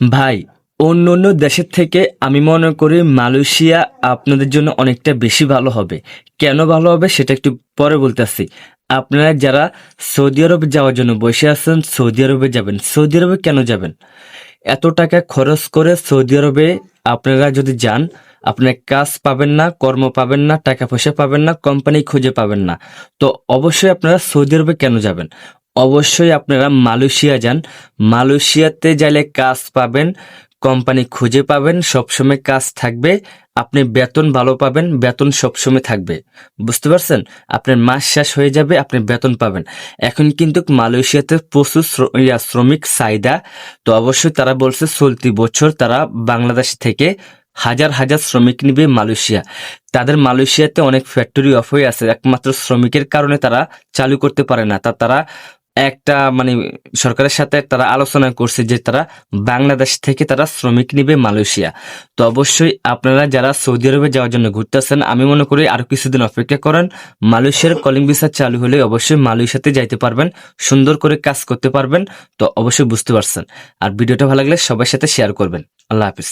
ভাই, অন্য অন্য দেশের থেকে আমি মনে করি মালয়েশিয়া আপনাদের জন্য অনেকটা বেশি ভালো হবে। কেন ভালো হবে সেটা একটু পরে বলতেছি। আপনারা যারা সৌদি আরবে যাওয়ার জন্য বসে আছেন, সৌদি আরবে যাবেন। সৌদি আরবে কেন যাবেন? এত টাকা খরচ করে সৌদি আরবে আপনারা যদি যান, আপনার কাজ পাবেন না, কর্ম পাবেন না, টাকা পয়সা পাবেন না, কোম্পানি খুঁজে পাবেন না। তো অবশ্যই আপনারা সৌদি আরবে কেন যাবেন? অবশ্যই আপনারা মালয়েশিয়া যান। মালয়েশিয়াতে যাইলে কাজ পাবেন, কোম্পানি খুঁজে পাবেন, সবসময় কাজ থাকবে, আপনি বেতন ভালো পাবেন, বেতন সবসময় থাকবে। বুঝতে পারছেন? আপনার মাস শেষ হয়ে যাবে, আপনি বেতন পাবেন। এখন কিন্তু মালয়েশিয়াতে প্রচুর শ্র- শ্রমিক চাহিদা। তো অবশ্যই তারা বলছে চলতি বছর তারা বাংলাদেশ থেকে হাজার হাজার শ্রমিক নিবে মালয়েশিয়া। তাদের মালয়েশিয়াতে অনেক ফ্যাক্টরি অফ হয়ে আছে। একমাত্র শ্রমিকের কারণে তারা চালু করতে পারে না। তা তারা একটা মানে সরকারের সাথে তারা আলোচনা করছে যে তারা বাংলাদেশ থেকে তারা শ্রমিক নিবে মালয়েশিয়া। তো অবশ্যই আপনারা যারা সৌদি আরবে যাওয়ার জন্য ঘুরতেছেন, আমি মনে করি আরও কিছুদিন অপেক্ষা করেন। মালয়েশিয়ার কলিং ভিসা চালু হলে অবশ্যই মালয়েশিয়াতে যাইতে পারবেন, সুন্দর করে কাজ করতে পারবেন। তো অবশ্যই বুঝতে পারছেন। আর ভিডিওটা ভালো লাগলে সবার সাথে শেয়ার করবেন। আল্লাহ হাফিজ।